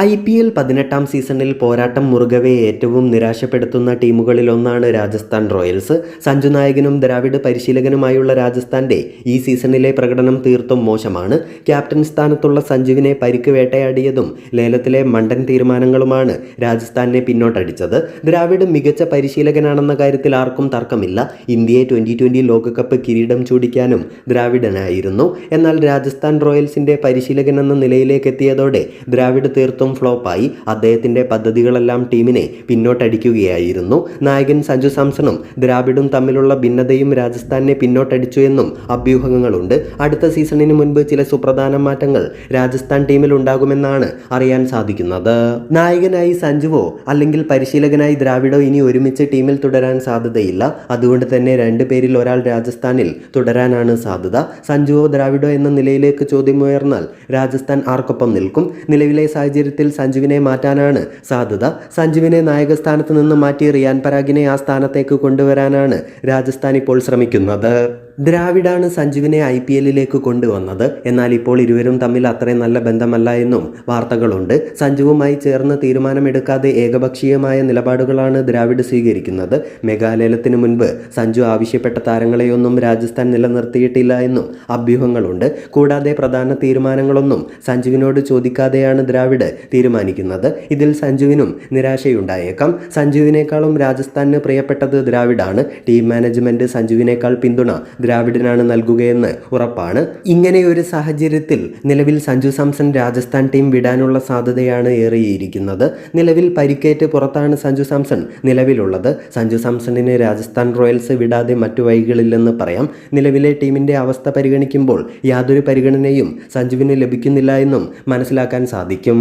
I P L പതിനെട്ടാം സീസണിൽ പോരാട്ടം മുറുകവെ ഏറ്റവും നിരാശപ്പെടുത്തുന്ന ടീമുകളിലൊന്നാണ് രാജസ്ഥാൻ റോയൽസ്. സഞ്ജു നായകനും ദ്രാവിഡ് പരിശീലകനുമായുള്ള രാജസ്ഥാന്റെ ഈ സീസണിലെ പ്രകടനം തീർത്തും മോശമാണ്. ക്യാപ്റ്റൻ സ്ഥാനത്തുള്ള സഞ്ജുവിനെ പരിക്ക് വേട്ടയാടിയതും ലേലത്തിലെ മണ്ടൻ തീരുമാനങ്ങളുമാണ് രാജസ്ഥാനെ പിന്നോട്ടടിച്ചത്. ദ്രാവിഡ് മികച്ച പരിശീലകനാണെന്ന കാര്യത്തിൽ ആർക്കും തർക്കമില്ല. ഇന്ത്യയെ ട്വന്റി ട്വന്റി ലോകകപ്പ് കിരീടം ചൂടിക്കാനും ദ്രാവിഡനായിരുന്നു. എന്നാൽ രാജസ്ഥാൻ റോയൽസിന്റെ പരിശീലകനെന്ന നിലയിലേക്കെത്തിയതോടെ ദ്രാവിഡ് തീർത്തും ഫ്ലോപ്പായി അദ്ദേഹത്തിന്റെ പദ്ധതികളെല്ലാം ടീമിനെ പിന്നോട്ടടിക്കുകയായിരുന്നു. നായകൻ സഞ്ജു സാംസണും ദ്രാവിഡും തമ്മിലുള്ള ഭിന്നതയും രാജസ്ഥാനെ പിന്നോട്ടടിച്ചു എന്നും അഭ്യൂഹങ്ങളുണ്ട്. അടുത്ത സീസണിന് മുൻപ് ചില സുപ്രധാന മാറ്റങ്ങൾ രാജസ്ഥാൻ ടീമിൽ ഉണ്ടാകുമെന്നാണ് അറിയാൻ സാധിക്കുന്നത്. നായകനായി സഞ്ജുവോ അല്ലെങ്കിൽ പരിശീലകനായി ദ്രാവിഡോ ഇനി ഒരുമിച്ച് ടീമിൽ തുടരാൻ സാധ്യതയില്ല. അതുകൊണ്ട് തന്നെ രണ്ടു പേരിൽ ഒരാൾ രാജസ്ഥാനിൽ തുടരാനാണ് സാധ്യത. സഞ്ജുവോ ദ്രാവിഡോ എന്ന നിലയിലേക്ക് ചോദ്യമുയർന്നാൽ രാജസ്ഥാൻ ആർക്കൊപ്പം നിൽക്കും. നിലവിലെ സാഹചര്യത്തിൽ സഞ്ജുവിനെ മാറ്റാനാണ് സാധ്യത. സഞ്ജുവിനെ നായകസ്ഥാനത്ത് നിന്ന് മാറ്റി റിയാൻ പരാഗിനെ ആ സ്ഥാനത്തേക്ക് കൊണ്ടുവരാനാണ് രാജസ്ഥാൻ ഇപ്പോൾ ശ്രമിക്കുന്നത്. ദ്രാവിഡാണ് സഞ്ജുവിനെ ഐ പി എല്ലിലേക്ക് കൊണ്ടുവന്നത്. എന്നാൽ ഇപ്പോൾ ഇരുവരും തമ്മിൽ അത്രയും നല്ല ബന്ധമല്ല എന്നും വാർത്തകളുണ്ട്. സഞ്ജുവുമായി ചേർന്ന് തീരുമാനമെടുക്കാതെ ഏകപക്ഷീയമായ നിലപാടുകളാണ് ദ്രാവിഡ് സ്വീകരിക്കുന്നത്. മെഗാലയലത്തിന് മുൻപ് സഞ്ജു ആവശ്യപ്പെട്ട താരങ്ങളെയൊന്നും രാജസ്ഥാൻ നിലനിർത്തിയിട്ടില്ല എന്നും അഭ്യൂഹങ്ങളുണ്ട്. കൂടാതെ പ്രധാന തീരുമാനങ്ങളൊന്നും സഞ്ജുവിനോട് ചോദിക്കാതെയാണ് ദ്രാവിഡ് തീരുമാനിക്കുന്നത്. ഇതിൽ സഞ്ജുവിനും നിരാശയുണ്ടായേക്കാം. സഞ്ജുവിനേക്കാളും രാജസ്ഥാനിന് പ്രിയപ്പെട്ടത് ദ്രാവിഡാണ്. ടീം മാനേജ്മെന്റ് സഞ്ജുവിനേക്കാൾ പിന്തുണ ദ്രാവിഡിനാണ് നൽകുകയെന്ന് ഉറപ്പാണ്. ഇങ്ങനെ ഒരു സാഹചര്യത്തിൽ നിലവിൽ സഞ്ജു സാംസൺ രാജസ്ഥാൻ ടീം വിടാനുള്ള സാധ്യതയാണ് ഏറിയിരിക്കുന്നത്. നിലവിൽ പരിക്കേറ്റ് പുറത്താണ് സഞ്ജു സാംസൺ നിലവിലുള്ളത്. സഞ്ജു സാംസണിന് രാജസ്ഥാൻ റോയൽസ് വിടാതെ മറ്റു വഴികളില്ലെന്ന് പറയാം. നിലവിലെ ടീമിന്റെ അവസ്ഥ പരിഗണിക്കുമ്പോൾ യാതൊരു പരിഗണനയും സഞ്ജുവിന് ലഭിക്കുന്നില്ല എന്നും മനസ്സിലാക്കാൻ സാധിക്കും.